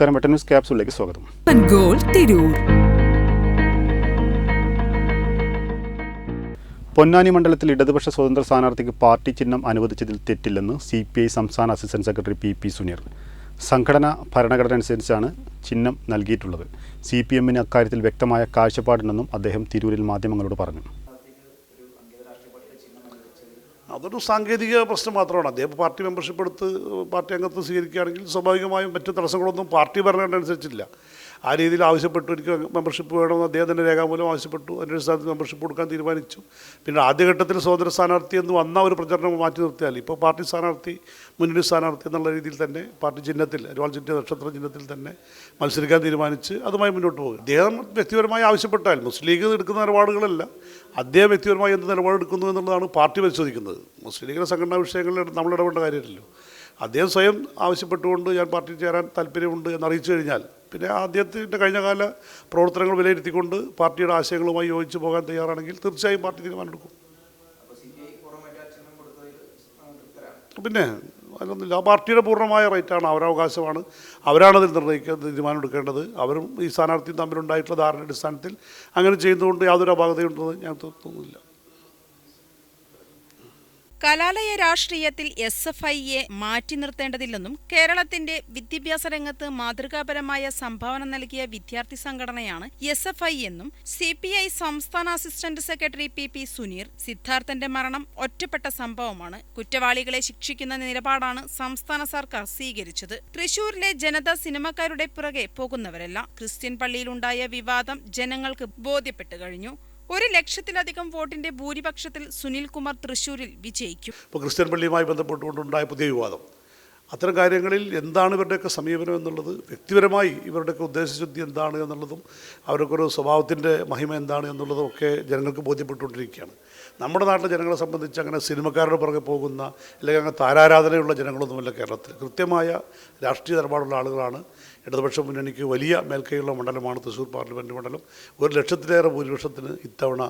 നമസ്കാരം. വെട്ടൻ ന്യൂസ് ക്യാപ്സുകളിലേക്ക് സ്വാഗതം. തിരൂർ. പൊന്നാനി മണ്ഡലത്തിൽ ഇടതുപക്ഷ സ്വതന്ത്ര സ്ഥാനാർത്ഥിക്ക് പാർട്ടി ചിഹ്നം അനുവദിച്ചതിൽ തെറ്റില്ലെന്ന് സി പി ഐ സംസ്ഥാന assistant secretary P P Suneer. സംഘടന ഭരണഘടന അനുസരിച്ചാണ് ചിഹ്നം നൽകിയിട്ടുള്ളത്. സി പി എമ്മിന് അക്കാര്യത്തിൽ വ്യക്തമായ കാഴ്ചപ്പാടുണ്ടെന്നും അദ്ദേഹം തിരൂരിൽ മാധ്യമങ്ങളോട് പറഞ്ഞു. അതൊരു സാങ്കേതിക പ്രശ്നം മാത്രമാണ്. അദ്ദേഹം പാർട്ടി മെമ്പർഷിപ്പ് എടുത്ത് പാർട്ടി അംഗത്വം സ്വീകരിക്കുകയാണെങ്കിൽ സ്വാഭാവികമായും മറ്റു തടസ്സങ്ങളൊന്നും പാർട്ടി ഭരണഘടന അനുസരിച്ചില്ല ആ രീതിയിൽ ആവശ്യപ്പെട്ടു എനിക്ക് മെമ്പർഷിപ്പ് വേണമെന്ന് അദ്ദേഹം തന്നെ രേഖാമൂലം ആവശ്യപ്പെട്ടു. അതിന്റെ അടിസ്ഥാനത്തിൽ മെമ്പർഷിപ്പ് കൊടുക്കാൻ തീരുമാനിച്ചു. പിന്നെ ആദ്യഘട്ടത്തിൽ സ്വതന്ത്ര സ്ഥാനാർത്ഥി എന്ന് വന്ന ഒരു പ്രചരണം മാറ്റി നിർത്തിയാൽ ഇപ്പോൾ പാർട്ടി സ്ഥാനാർത്ഥി മുന്നണി സ്ഥാനാർത്ഥി എന്നുള്ള രീതിയിൽ തന്നെ പാർട്ടി ചിഹ്നത്തിൽ അരുവാൾ ചിഹ്ന നക്ഷത്ര ചിഹ്നത്തിൽ തന്നെ മത്സരിക്കാൻ തീരുമാനിച്ച് അതുമായി മുന്നോട്ട് പോകും. അദ്ദേഹം വ്യക്തിപരമായി ആവശ്യപ്പെട്ടാൽ മുസ്ലിം ലീഗ് എടുക്കുന്ന നിലപാടുകളല്ല അദ്ദേഹം വ്യക്തിപരമായി എന്ത് നിലപാടെടുക്കുന്നു എന്നുള്ളതാണ് പാർട്ടി പരിശോധിക്കുന്നത്. മുസ്ലിം ലീഗിലെ സംഘടനാ വിഷയങ്ങളിൽ നമ്മൾ ഇടപെടേണ്ട കാര്യമില്ലല്ലോ. അദ്ദേഹം സ്വയം ആവശ്യപ്പെട്ടുകൊണ്ട് ഞാൻ പാർട്ടിയിൽ ചേരാൻ താല്പര്യമുണ്ട് എന്ന് അറിയിച്ചു കഴിഞ്ഞാൽ പിന്നെ ആദ്യത്തെ കഴിഞ്ഞ കാല പ്രവർത്തനങ്ങൾ വിലയിരുത്തിക്കൊണ്ട് പാർട്ടിയുടെ ആശയങ്ങളുമായി യോജിച്ച് പോകാൻ തയ്യാറാണെങ്കിൽ തീർച്ചയായും പാർട്ടി തീരുമാനമെടുക്കും. പിന്നെ അതിലൊന്നുമില്ല. ആ പാർട്ടിയുടെ പൂർണമായ റൈറ്റാണ് അവരവകാശമാണ്. അവരാണതിൽ നിർണയിക്കുക തീരുമാനമെടുക്കേണ്ടത്. അവരും ഈ സ്ഥാനാർത്ഥിയും തമ്മിലുണ്ടായിട്ടുള്ള ധാരണ അടിസ്ഥാനത്തിൽ അങ്ങനെ ചെയ്യുന്നതുകൊണ്ട് യാതൊരു അപാകതയുണ്ടെന്ന് ഞാൻ തോന്നുന്നില്ല. കലാലയ രാഷ്ട്രീയത്തിൽ എസ് എഫ് ഐയെ മാറ്റി നിർത്തേണ്ടതില്ലെന്നും കേരളത്തിന്റെ വിദ്യാഭ്യാസ രംഗത്ത് മാതൃകാപരമായ സംഭാവന നൽകിയ വിദ്യാർത്ഥി സംഘടനയാണ് എസ് എഫ് ഐ എന്നും സി പി ഐ സംസ്ഥാന assistant secretary P P Suneer സിദ്ധാർത്ഥന്റെ മരണം ഒറ്റപ്പെട്ട സംഭവമാണ് കുറ്റവാളികളെ ശിക്ഷിക്കുന്ന നിലപാടാണ് സംസ്ഥാന സർക്കാർ സ്വീകരിച്ചത്. തൃശൂരിലെ ജനത സിനിമക്കാരുടെ പുറകെ പോകുന്നവരല്ല ക്രിസ്ത്യൻ പള്ളിയിലുണ്ടായ വിവാദം ജനങ്ങൾക്ക് ബോധ്യപ്പെട്ടു കഴിഞ്ഞു. ഒരു ലക്ഷത്തിലധികം വോട്ടിന്റെ ഭൂരിപക്ഷത്തിൽ സുനിൽ കുമാർ തൃശൂരിൽ വിജയിക്കും. ഇപ്പോൾ ക്രിസ്ത്യൻ പള്ളിയുമായി ബന്ധപ്പെട്ടുകൊണ്ടുണ്ടായ പുതിയ വിവാദം. അത്തരം കാര്യങ്ങളിൽ എന്താണ് ഇവരുടെയൊക്കെ സമീപനം എന്നുള്ളത് വ്യക്തിപരമായി ഇവരുടെയൊക്കെ ഉദ്ദേശശുദ്ധി എന്താണ് എന്നുള്ളതും അവരൊക്കെ ഒരു സ്വഭാവത്തിന്റെ മഹിമ എന്താണ് എന്നുള്ളതും ഒക്കെ ജനങ്ങൾക്ക് ബോധ്യപ്പെട്ടുകൊണ്ടിരിക്കുകയാണ്. നമ്മുടെ നാട്ടിലെ ജനങ്ങളെ സംബന്ധിച്ച് അങ്ങനെ സിനിമക്കാരുടെ പുറകെ പോകുന്ന അല്ലെങ്കിൽ അങ്ങനെ താരാരാധനയുള്ള ജനങ്ങളൊന്നുമല്ല കേരളത്തിൽ. കൃത്യമായ രാഷ്ട്രീയ നിലപാടുള്ള ആളുകളാണ് ഇടതുപക്ഷ മുന്നണിക്ക് വലിയ മേൽക്കൈയുള്ള മണ്ഡലമാണ് തൃശ്ശൂർ പാർലമെന്റ് മണ്ഡലം. ഒരു ലക്ഷത്തിലേറെ ഭൂരിപക്ഷത്തിന് ഇത്തവണ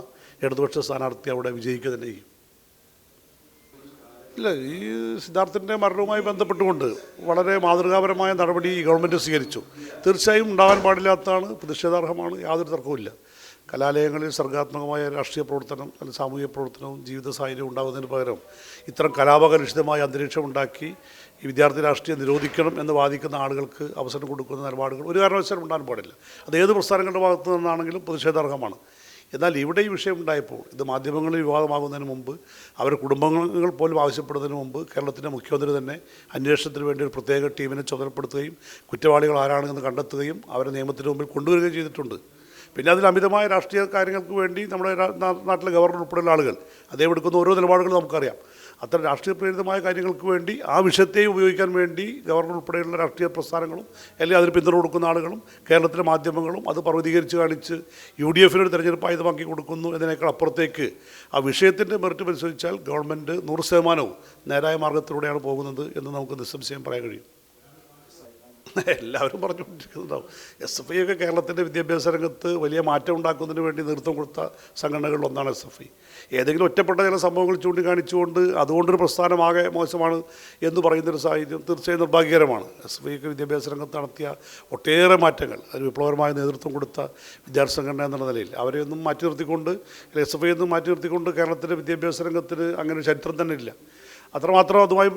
ഇടതുപക്ഷ സ്ഥാനാർത്ഥി അവിടെ വിജയിക്കുക തന്നെ ചെയ്യും. ഇല്ല ഈ സിദ്ധാർത്ഥിന്റെ മരണവുമായി ബന്ധപ്പെട്ടുകൊണ്ട് വളരെ മാതൃകാപരമായ നടപടി ഗവൺമെന്റ് സ്വീകരിച്ചു. തീർച്ചയായും ഉണ്ടാകാൻ പാടില്ലാത്തതാണ് പ്രതിഷേധാർഹമാണ് യാതൊരു തർക്കവുമില്ല. കലാലയങ്ങളിൽ സർഗാത്മകമായ രാഷ്ട്രീയ പ്രവർത്തനം അല്ലെങ്കിൽ സാമൂഹിക പ്രവർത്തനവും ജീവിത സാഹചര്യവും ഉണ്ടാകുന്നതിന് പകരം ഇത്തരം കലാപകലുഷിതമായ അന്തരീക്ഷം ഉണ്ടാക്കി ഈ വിദ്യാർത്ഥി രാഷ്ട്രീയം നിരോധിക്കണം എന്ന് വാദിക്കുന്ന ആളുകൾക്ക് അവസരം കൊടുക്കുന്ന നിലപാടുകൾ ഒരു കാരണവശാലും ഉണ്ടാകാൻ പാടില്ല. അത് ഏത് പ്രസ്ഥാനങ്ങളുടെ ഭാഗത്തു നിന്നാണെങ്കിലും പ്രതിഷേധാർഹമാണ്. എന്നാൽ ഇവിടെ ഈ വിഷയം ഉണ്ടായപ്പോൾ ഇത് മാധ്യമങ്ങളിൽ വിവാദമാകുന്നതിന് മുമ്പ് അവരുടെ കുടുംബങ്ങൾ പോലും ആവശ്യപ്പെടുന്നതിന് മുമ്പ് കേരളത്തിന്റെ മുഖ്യമന്ത്രി തന്നെ അന്വേഷണത്തിന് വേണ്ടി ഒരു പ്രത്യേക ടീമിനെ ചുമതലപ്പെടുത്തുകയും കുറ്റവാളികൾ ആരാണെന്ന് കണ്ടെത്തുകയും അവരെ നിയമത്തിന് മുമ്പിൽ കൊണ്ടുവരികയും ചെയ്തിട്ടുണ്ട്. പിന്നെ അതിൽ അമിതമായ രാഷ്ട്രീയ കാര്യങ്ങൾക്ക് വേണ്ടി നമ്മുടെ നാട്ടിലെ ഗവർണർ ഉൾപ്പെടെയുള്ള ആളുകൾ അദ്ദേഹം എടുക്കുന്ന ഓരോ നിലപാടുകളും നമുക്കറിയാം. അത്തരം രാഷ്ട്രീയ പ്രേരിതമായ കാര്യങ്ങൾക്ക് വേണ്ടി ആ വിഷയത്തെ ഉപയോഗിക്കാൻ വേണ്ടി ഗവർണർ ഉൾപ്പെടെയുള്ള രാഷ്ട്രീയ പ്രസ്ഥാനങ്ങളും അല്ലെങ്കിൽ അതിന് പിന്തുണ കൊടുക്കുന്ന ആളുകളും കേരളത്തിലെ മാധ്യമങ്ങളും അത് പർവതീകരിച്ച് കാണിച്ച് യു ഡി എഫിനൊരു തെരഞ്ഞെടുപ്പ് ആയുധമാക്കി കൊടുക്കുന്നു എന്നതിനേക്കാൾ അപ്പുറത്തേക്ക് ആ വിഷയത്തിന്റെ മെറിറ്റ് പരിശോധിച്ചാൽ ഗവൺമെന്റ് നൂറ് ശതമാനവും നേരായ മാർഗത്തിലൂടെയാണ് പോകുന്നത് എന്ന് നമുക്ക് നിസ്സംശയം പറയാൻ കഴിയും. എല്ലാവരും പറഞ്ഞുകൊണ്ടിരിക്കുന്നുണ്ടാവും എസ് എഫ് ഐ ഒക്കെ കേരളത്തിന്റെ വിദ്യാഭ്യാസ രംഗത്ത് വലിയ മാറ്റം ഉണ്ടാക്കുന്നതിന് വേണ്ടി നേതൃത്വം കൊടുത്ത സംഘടനകളിൽ ഒന്നാണ് എസ് എഫ് ഐ ഏതെങ്കിലും ഒറ്റപ്പെട്ട ചില സംഭവങ്ങൾ ചൂണ്ടിക്കാണിച്ചുകൊണ്ട് അതുകൊണ്ടൊരു പ്രസ്ഥാനമാകെ മോശമാണ് എന്ന് പറയുന്നൊരു സാഹചര്യം തീർച്ചയായും നിർഭാഗ്യകരമാണ്. എസ് എഫ് ഐക്ക് വിദ്യാഭ്യാസ രംഗത്ത് നടത്തിയ ഒട്ടേറെ മാറ്റങ്ങൾ അതിന് വിപ്ലവകരമായ നേതൃത്വം കൊടുത്ത വിദ്യാർത്ഥി സംഘടന എന്നുള്ള നിലയിൽ. അവരെ ഒന്നും മാറ്റി നിർത്തിക്കൊണ്ട് എസ് എഫ് ഐ ഒന്നും മാറ്റി നിർത്തിക്കൊണ്ട് കേരളത്തിന്റെ വിദ്യാഭ്യാസ രംഗത്തിന് അങ്ങനെ ചരിത്രം തന്നെ ഇല്ല. അത്രമാത്രം അതുമായി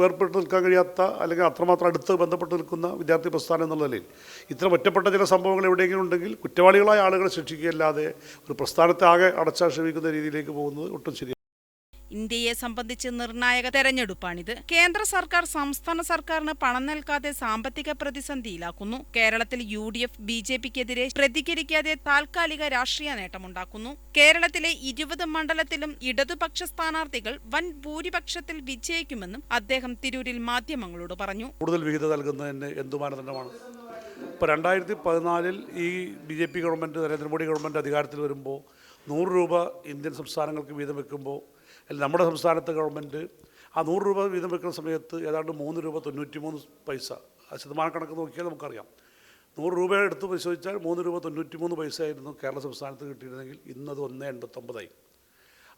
വേർപെട്ട് നിൽക്കാൻ കഴിയാത്ത അല്ലെങ്കിൽ അത്രമാത്രം അടുത്ത് ബന്ധപ്പെട്ട് നിൽക്കുന്ന വിദ്യാർത്ഥി പ്രസ്ഥാനം എന്നുള്ള നിലയിൽ ഇത്തരം ഒറ്റപ്പെട്ട ചില സംഭവങ്ങൾ എവിടെയെങ്കിലും ഉണ്ടെങ്കിൽ കുറ്റവാളികളായ ആളുകളെ ശിക്ഷിക്കുകയല്ലാതെ ഒരു പ്രസ്ഥാനത്തെ ആകെ അടച്ചാക്ഷേപിക്കുന്ന രീതിയിലേക്ക് പോകുന്നത് ഒട്ടും ശരിയല്ല. ഇന്ത്യയെ സംബന്ധിച്ച് നിർണായക തെരഞ്ഞെടുപ്പാണിത്. കേന്ദ്ര സർക്കാർ സംസ്ഥാന സർക്കാരിന് പണം നൽകാതെ സാമ്പത്തിക പ്രതിസന്ധിയിലാക്കുന്നു. കേരളത്തിൽ U D F B J പിക്കെതിരെ പ്രതികരിക്കാതെ താൽക്കാലിക രാഷ്ട്രീയ നേട്ടമുണ്ടാക്കുന്നു. കേരളത്തിലെ ഇരുപത് മണ്ഡലത്തിലും ഇടതുപക്ഷ സ്ഥാനാർത്ഥികൾ വൻ ഭൂരിപക്ഷത്തിൽ വിജയിക്കുമെന്നും അദ്ദേഹം തിരൂരിൽ മാധ്യമങ്ങളോട് പറഞ്ഞു. കൂടുതൽ വിഹിതം നൽകുന്നതിന് എന്തു മാനദണ്ഡമാണ്? ഇപ്പോൾ രണ്ടായിരത്തി പതിനാലിൽ ഈ B J P government Narendra Modi government അധികാരത്തിൽ വരുമ്പോൾ നൂറ് രൂപ ഇന്ത്യൻ സംസ്ഥാനങ്ങൾക്ക് വീതം വെക്കുമ്പോൾ അല്ലെങ്കിൽ നമ്മുടെ സംസ്ഥാനത്തെ ഗവൺമെന്റ് ആ നൂറ് രൂപ വീതം വെക്കുന്ന സമയത്ത് ഏതാണ്ട് മൂന്ന് രൂപ തൊണ്ണൂറ്റി മൂന്ന് പൈസ ആ ശതമാന കണക്ക് നോക്കിയാൽ നമുക്കറിയാം. നൂറ് രൂപ എടുത്ത് പരിശോധിച്ചാൽ മൂന്ന് രൂപ തൊണ്ണൂറ്റി മൂന്ന് പൈസ ആയിരുന്നു കേരള സംസ്ഥാനത്ത് കിട്ടിയിരുന്നെങ്കിൽ ഇന്നത് ഒന്ന് എൺപത്തൊമ്പതായി.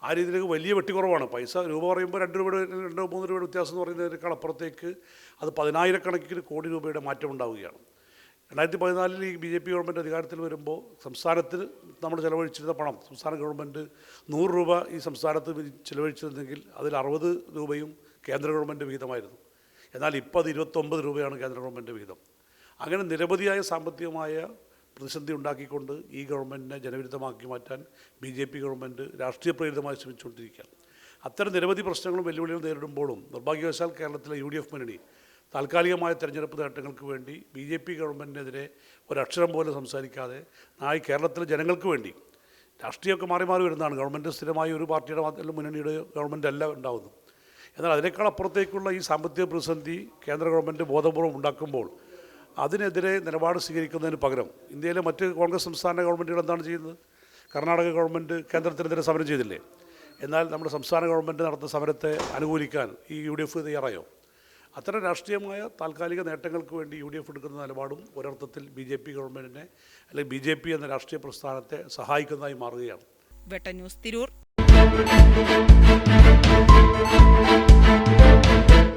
ആ രീതിയിലേക്ക് വലിയ വെട്ടിക്കുറവാണ് പൈസ രൂപ പറയുമ്പോൾ രണ്ട് രൂപയുടെ രണ്ടോ മൂന്ന് രൂപയുടെ വ്യത്യാസം എന്ന് പറയുന്നതിനേക്കാൾ അപ്പുറത്തേക്ക് അത് പതിനായിരക്കണക്കിന് കോടി രൂപയുടെ മാറ്റം ഉണ്ടാവുകയാണ് രണ്ടായിരത്തി പതിനാലിൽ ഈ ബി ജെ പി ഗവൺമെന്റ് അധികാരത്തിൽ വരുമ്പോൾ സംസ്ഥാനത്തിന് നമ്മൾ ചിലവഴിച്ചിരുന്ന പണം സംസ്ഥാന ഗവൺമെന്റ് നൂറ് രൂപ ഈ സംസ്ഥാനത്ത് ചിലവഴിച്ചിരുന്നെങ്കിൽ അതിൽ അറുപത് രൂപയും കേന്ദ്ര ഗവൺമെന്റ് വിഹിതമായിരുന്നു. എന്നാൽ ഇപ്പോൾ അത് ഇരുപത്തൊമ്പത് രൂപയാണ് കേന്ദ്ര ഗവൺമെന്റ് വിഹിതം. അങ്ങനെ നിരവധിയായ സാമ്പത്തികമായ പ്രതിസന്ധി ഉണ്ടാക്കിക്കൊണ്ട് ഈ ഗവൺമെന്റിനെ ജനവിരുദ്ധമാക്കി മാറ്റാൻ ബി ജെ പി ഗവൺമെന്റ് രാഷ്ട്രീയ പ്രേരിതമായി ശ്രമിച്ചുകൊണ്ടിരിക്കുകയാണ്. അത്തരം നിരവധി പ്രശ്നങ്ങളും വെല്ലുവിളികളും നേരിടുമ്പോഴും നിർഭാഗ്യവശാൽ കേരളത്തിലെ യു ഡി എഫ് മുന്നണി താൽക്കാലികമായ തെരഞ്ഞെടുപ്പ് നേട്ടങ്ങൾക്ക് വേണ്ടി ബി ജെ പി ഗവൺമെന്റിനെതിരെ ഒരക്ഷരം പോലും സംസാരിക്കാതെ നായി കേരളത്തിലെ ജനങ്ങൾക്ക് വേണ്ടി രാഷ്ട്രീയമൊക്കെ മാറി മാറി വരുന്നതാണ്. ഗവൺമെന്റ് സ്ഥിരമായി ഒരു പാർട്ടിയുടെ മാത്രം മുന്നണിയുടെ ഗവൺമെന്റ് അല്ല ഉണ്ടാകുന്നു എന്നാൽ അതിനേക്കാൾ അപ്പുറത്തേക്കുള്ള ഈ സാമ്പത്തിക പ്രതിസന്ധി കേന്ദ്ര ഗവൺമെന്റ് ബോധപൂർവം ഉണ്ടാക്കുമ്പോൾ അതിനെതിരെ നിലപാട് സ്വീകരിക്കുന്നതിന് പകരം ഇന്ത്യയിലെ മറ്റ് കോൺഗ്രസ് സംസ്ഥാന ഗവൺമെന്റുകൾ എന്താണ് ചെയ്യുന്നത്? കർണാടക ഗവൺമെന്റ് കേന്ദ്രത്തിനെതിരെ സമരം ചെയ്തില്ലേ? എന്നാൽ നമ്മുടെ സംസ്ഥാന ഗവൺമെന്റ് നടത്തുന്ന സമരത്തെ അനുകൂലിക്കാൻ ഈ യു ഡി എഫ് തയ്യാറായോ? അത്തരം രാഷ്ട്രീയമായ താൽക്കാലിക നേട്ടങ്ങൾക്ക് വേണ്ടി യു ഡി എഫ് എടുക്കുന്ന നിലപാടും ഒരർത്ഥത്തിൽ ബി ജെ പി ഗവൺമെന്റിനെ അല്ലെങ്കിൽ ബി ജെ പി എന്ന രാഷ്ട്രീയ പ്രസ്ഥാനത്തെ സഹായിക്കുന്നതായി മാറുകയാണ്. വെട്ട ന്യൂസ് തിരൂർ.